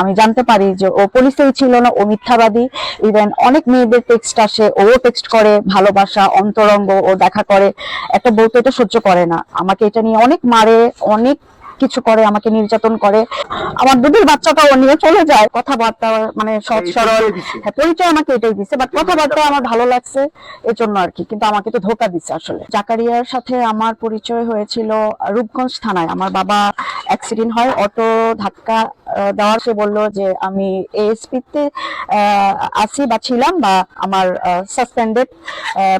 আমি জানতে পারি যে ও পুলিশেই ছিল না ও মিথ্যাবাদী। ইভেন অনেক মেয়েদের টেক্সট আসে ও টেক্সট করে ভালোবাসা অন্তরঙ্গ ও দেখা করে। একটা বউ তো এটা সহ্য করে না। আমাকে এটা নিয়ে অনেক মারে অনেক কিছু করে আমাকে নির্যাতন করে। আমার দুধের বাচ্চাটা ও নিয়ে চলে যায়। কথাবার্তা মানে সৎ সরল। পরিচয় হ্যাঁ পরিচয় আমাকে এটাই দিচ্ছে বাট কথাবার্তা আমার ভালো লাগছে এই জন্য আর কি। কিন্তু আমাকে তো ধোকা দিচ্ছে আসলে। জাকারিয়ার সাথে আমার পরিচয় হয়েছিল রূপগঞ্জ থানায়। আমার বাবা অ্যাক্সিডেন্ট হয় অটো ধাক্কা দেওয়ার সে বলল যে আমি এএসপি তে আহ, আছি বা ছিলাম বা আমার সাসপেন্ডেড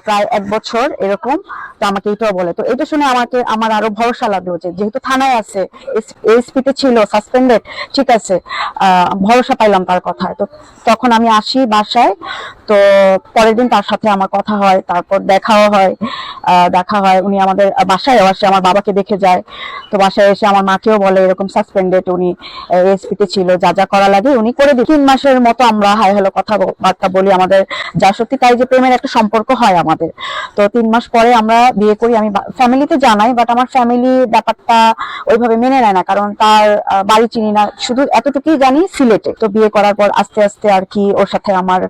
প্রায় এক বছর এরকম। তো আমাকে এটাও বলে। তো এটা শুনে আমাকে আমার আরও ভরসা লাগল যে যেহেতু থানায় আছে এএসপি তে ছিল সাসপেন্ডেড ঠিক আছে ভরসা পাইলাম তার কথায়। তো তখন আমি আসি বাসায় তো পরের দিন তার সাথে আমার কথা হয়, তারপর দেখাও হয় দেখা হয়। উনি আমাদের বাসায় আসে আমার বাবাকে দেখে যায়। তো বাসায় এসে আমার মাকেও বলে এরকম সাসপেন্ডেড উনি এসপি তে ছিল, যা যা করা লাগে উনি করে দিই তিন মাসের মতো আমরা হাই হ্যালো কথা বার্তা বলি আমাদের। যা সত্যি তাই যে প্রেমের একটা সম্পর্ক হয় আমাদের। তো তিন মাস পরে আমরা বিয়ে করি। আমি ফ্যামিলিতে জানাই বাট আমার ফ্যামিলি ব্যাপারটা ওইভাবে মেনে নেয় না, কারণ তার বাড়ি চিনি না। শুধু এতটুকুই জানি সিলেটে। তো বিয়ে করার পর আস্তে আস্তে আর কি ওর সাথে আমার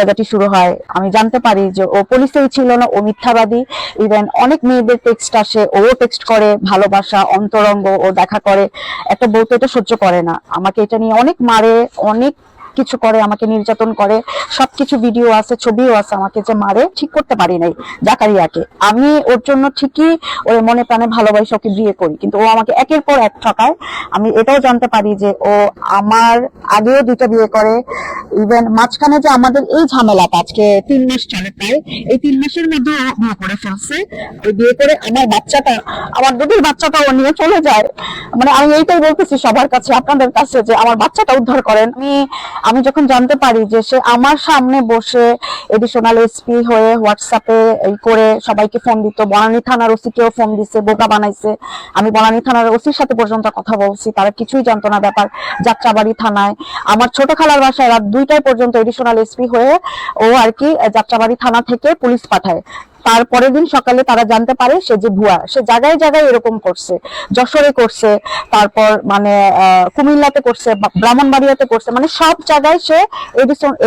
ঝগড়াঝাটি শুরু হয়। আমি জানতে পারি যে ও পুলিশেই ছিল না, ও মিথ্যাবাদী। ইভেন অনেক মেয়েদের টেক্সট আসে ও টেক্সট করে ভালোবাসা অন্তরঙ্গ, ও দেখা করে। একটা বউ তো এটা সহ্য করে না। আমাকে এটা নিয়ে অনেক মারে, অনেক কিছু করে, আমাকে নির্যাতন করে, সবকিছু ভিডিও আছে, ছবিও আছে আমাকে যে মারে, ঠিক করতে পারি নাই জাকারিয়াকে। আমি ওর জন্য ঠিকই ওর মনে প্রাণে ভালোবাসি, ওকে বিয়ে করি। কিন্তু ও আমাকে একের পর এক ঠকায়। আমি এটাও জানতে পারি যে ও আমার আগেও দুইটা বিয়ে করে। ইভেন মাঝখানে যে আমাদের এই ঝামেলাটা আজকে তিন মাস চলে প্রায়, এই তিন মাসের মধ্যে ও বিয়ে করে ফেলছে। ওই বিয়ে করে আমার বাচ্চাটা, আমার দুধের বাচ্চাটা ও নিয়ে চলে যায়। মানে আমি এইটাই বলতেছি সবার কাছে, আপনাদের কাছে যে আমার বাচ্চাটা উদ্ধার করেন। আমি আমি যখন জানতে পারি যে সে আমার সামনে বসে এডিশনাল এসপি হয়ে হোয়াটসঅ্যাপে করে সবাইকে ফোন দিত, বনানী থানার ওসিকেও ফোন দিছে, বোকা বানাইছে। আমি বনানী থানার ওসির সাথে পর্যন্ত কথা বলছি, তারা কিছুই জানতো না ব্যাপার, যাত্রাবাড়ি থানায়। আমার ছোট খালার বাসায় রাত দুইটায় পর্যন্ত এডিশনাল এসপি হয়ে ও আর কি যাত্রাবাড়ি থানা থেকে পুলিশ পাঠায়। তারপরের দিন সকালে তারা জানতে পারে সে যে ভুয়া, সে জায়গায় জায়গায় এরকম করছে, যশোরে করছে, তারপর মানে কুমিল্লাতে করছে ব্রাহ্মণবাড়িয়াতে করছে মানে সব জায়গায় সে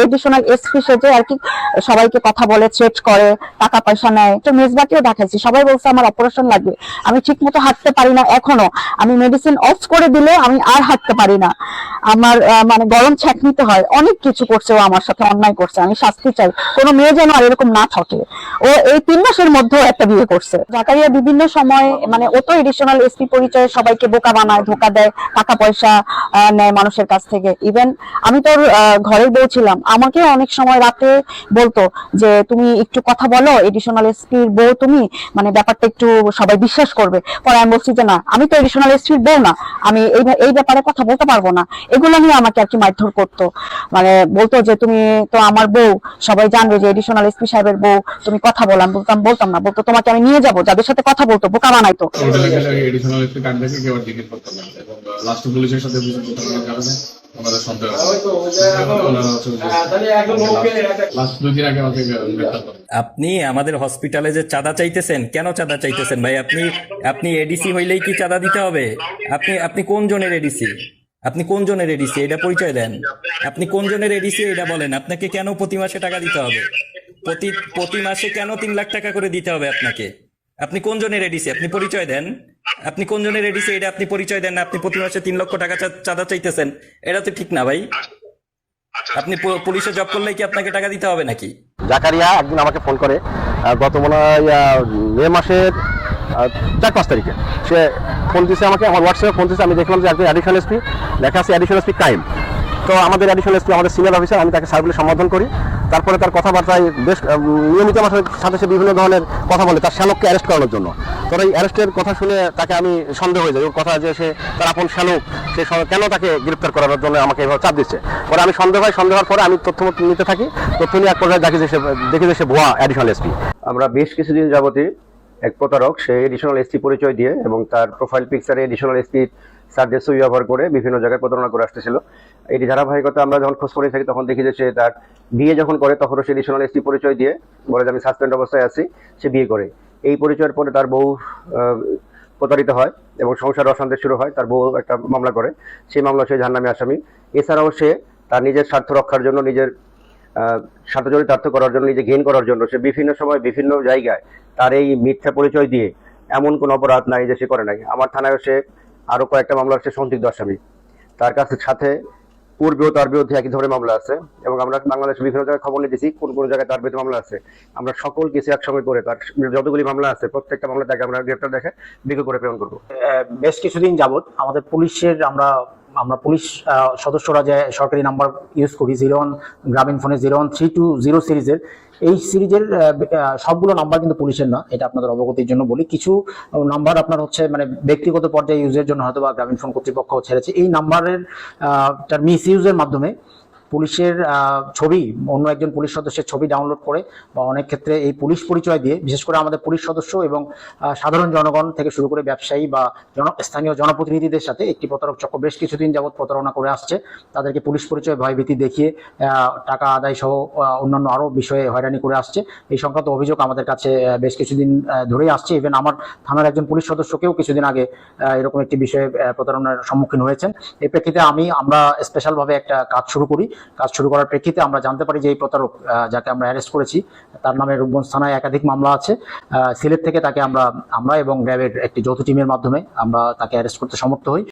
এডিশনাল এসপি সেজে আর কি সবাইকে কথা বলে থ্রেট করে, টাকা পয়সা নেয়। তো মেজবাটিও দেখাইছি, সবাই বলছে আমার অপারেশন লাগবে, আমি ঠিক মতো হাঁটতে পারি না এখনও, আমি মেডিসিন অফ করে দিলে আমি আর হাঁটতে পারি না। আমার মানে গরম ছ্যাক নিতে হয়, অনেক কিছু করছে ও আমার সাথে, অন্যায় করছে, আমি শাস্তি চাই। কোনো মেয়ে যেন আর এরকম না ঠকে ও এই তিন মাসের মধ্যে একটা বিয়ে করছে। জাকারিয়া বিভিন্ন সময় মানে ও তো এডিশনাল এসপি পরিচয়ে সবাইকে বোকা বানায়, ধোকা দেয়, টাকা পয়সা নেয় মানুষের কাছ থেকে। ইভেন আমি তোর ঘরের বউ ছিলাম। আমাকে অনেক সময় রাতে বলতো যে, তুমি একটু কথা বলো এডিশনাল এসপির বউ তুমি মানে ব্যাপারটা একটু সবাই বিশ্বাস করবে। পরে আমি বলছি যে, না, আমি তো এডিশনাল এসপির বউ না। আমি এই এই ব্যাপারে কথা বলতে পারব না। এগুলো নিয়ে আমাকে আর কি মারধর করতো। মানে বলতো যে, তুমি তো আমার বউ। সবাই জানবে যে এডিশনাল এসপি সাহেবের বউ, তুমি কথা বলো আমি বলতাম বলতাম না, বলতো তোমাকে আমি নিয়ে যাব, যাদের সাথে কথা বলতো, বোকা বানাইতো। আপনি আমাদের হসপিটালে যে চাঁদা চাইতেছেন, কেন চাঁদা চাইতেছেন ভাই? আপনি আপনি এডিসি হইলেই কি চাঁদা দিতে হবে? আপনি আপনি কোন জনের এডিসি আপনি কোন জনের এডিসি এটা পরিচয় দেন। আপনি কোন জনের এডিসি এটা বলেন। আপনাকে কেন প্রতি মাসে টাকা দিতে হবে? প্রতি প্রতি মাসে কেন তিন লাখ টাকা করে দিতে হবে আপনাকে? আপনি কোন জনের এডিসি আপনি পরিচয় দেন। আপনি কোন জনের এডিসি এটা আপনি পরিচয় দেন না, আপনি প্রতি মাসে তিন লক্ষ টাকা চাঁদা চাইতেছেন। এটা তো ঠিক না ভাই। আপনি পুলিশে জব করলে কি আপনাকে টাকা দিতে হবে নাকি? জাকারিয়া একদিন আমাকে ফোন করে গত মনে হয় মে মাসের চার পাঁচ তারিখে। সে ফোন দিয়েছে আমাকে, আমার হোয়াটসঅ্যাপে ফোন দিয়েছে আমি দেখলাম যে একজন অ্যাডিশনাল এসপি লেখা আছে অ্যাডিশনাল এসপি ক্রাইম তো আমাদের অ্যাডিশনাল এসপি আমাদের সিনিয়র অফিসার আমি তাকে সার্ভিলে সম্বোধন করি। তারপরে তার কথাবার্তায় বেশ নিয়মিত আমার সাথে- সে বিভিন্ন ধরনের কথা বলে তার শ্যালককে অ্যারেস্ট করানোর জন্য। তো এই অ্যারেস্টের কথা শুনে তাকে আমি সন্দেহ হয়ে যাই। ওর কথা যে সে তার আপন শ্যালক সে কেন তাকে গ্রেপ্তার করানোর জন্য আমাকে এভাবে চাপ দিচ্ছে? পরে আমি সন্দেহ হয় সন্দেহ হওয়ার পরে আমি তথ্য নিতে থাকি। তথ্য নিয়ে এক পর্যায়ে দেখি যে সে দেখি যে সে ভুয়া অ্যাডিশনাল এসপি আমরা বেশ কিছুদিন যাবতই এক প্রতারক, সে এডিশনাল এসটি পরিচয় দিয়ে এবং তার প্রোফাইল পিকচারে এডিশনাল সার্জের ছবি ব্যবহার করে বিভিন্ন জায়গায় প্রতারণা করে আসতেছিল। এটি ধারাবাহিকতা আমরা যখন খোঁজ করে থাকি তখন দেখি যে সে তার বিয়ে যখন করে তখনও সে এডিশনাল এসপি পরিচয় দিয়ে বলে যে আমি সাসপেন্ড অবস্থায় আছি, সে বিয়ে করে। এই পরিচয়ের পরে তার বউ প্রতারিত হয় এবং সংসার অশান্তি শুরু হয়। তার বউ একটা মামলা করে। সেই মামলা সে জাহান্নামী আসামি। এছাড়াও সে তার নিজের স্বার্থ রক্ষার জন্য নিজের আহ, স্বার্থ চরিতার্থ করার জন্য নিজে গেইন করার জন্য সে বিভিন্ন সময় বিভিন্ন জায়গায় তার এই মিথ্যা পরিচয় দিয়ে এমন কোন অপরাধ নাই যে সে করে নাই। আমার থানায় সে আরও কয়েকটা মামলা সে সন্দিগ্ধ আসামি। তার কাছে সাথে পূর্বেও তার বিরুদ্ধে একই ধরনের মামলা আছে এবং আমরা বাংলাদেশে বিভিন্ন জায়গায় খবর নিতেছি কোন কোন জায়গায় তার বিরুদ্ধে মামলা আছে। আমরা সকল কিছু একসঙ্গে করে তার যতগুলি মামলা আছে প্রত্যেকটা মামলা তাকে আমরা গ্রেপ্তার দেখে বিজ্ঞ করে প্রেরণ করব। বেশ কিছুদিন যাবত আমাদের পুলিশের আমরা আমরা পুলিশ সদস্যরা যে সরকারি নাম্বার ইউজ করি জিরো ওয়ান গ্রামীণ ফোনে zero one three two zero সিরিজের, এই সিরিজের সবগুলো নাম্বার কিন্তু পুলিশের না, এটা আপনাদের অবগতির জন্য বলি। কিছু নাম্বার আপনার হচ্ছে মানে ব্যক্তিগত পর্যায়ে ইউজের জন্য হয়তো বা গ্রামীণ ফোন কর্তৃপক্ষ ছেড়েছে। এই নাম্বারের মিস ইউজের মাধ্যমে পুলিশের ছবি, অন্য একজন পুলিশ সদস্যের ছবি ডাউনলোড করে বা অনেক ক্ষেত্রে এই পুলিশ পরিচয় দিয়ে, বিশেষ করে আমাদের পুলিশ সদস্য এবং সাধারণ জনগণ থেকে শুরু করে ব্যবসায়ী বা জন, স্থানীয় জনপ্রতিনিধিদের সাথে একটি প্রতারক চক্র বেশ কিছুদিন যাবৎ প্রতারণা করে আসছে। তাদেরকে পুলিশ পরিচয় ভয়ভীতি দেখিয়ে টাকা আদায় সহ অন্যান্য আরও বিষয়ে হয়রানি করে আসছে। এই সংক্রান্ত অভিযোগ আমাদের কাছে বেশ কিছুদিন ধরেই আসছে। ইভেন আমার থানার একজন পুলিশ সদস্যকেও কিছুদিন আগে এরকম একটি বিষয়ে প্রতারণার সম্মুখীন হয়েছেন। এই প্রেক্ষিতে আমি, আমরা স্পেশালভাবে একটা কাজ শুরু করি। কাজ শুরু করার প্রেক্ষিতে আমরা জানতে পারি যে এই প্রতারক যাকে আমরা অ্যারেস্ট করেছি, তার নামে রূপগঞ্জ থানায় একাধিক মামলা আছে। সিলেট থেকে তাকে আমরা আমরা এবং র্যাবের একটি যৌথ টিমের মাধ্যমে আমরা তাকে অ্যারেস্ট করতে সমর্থ হই।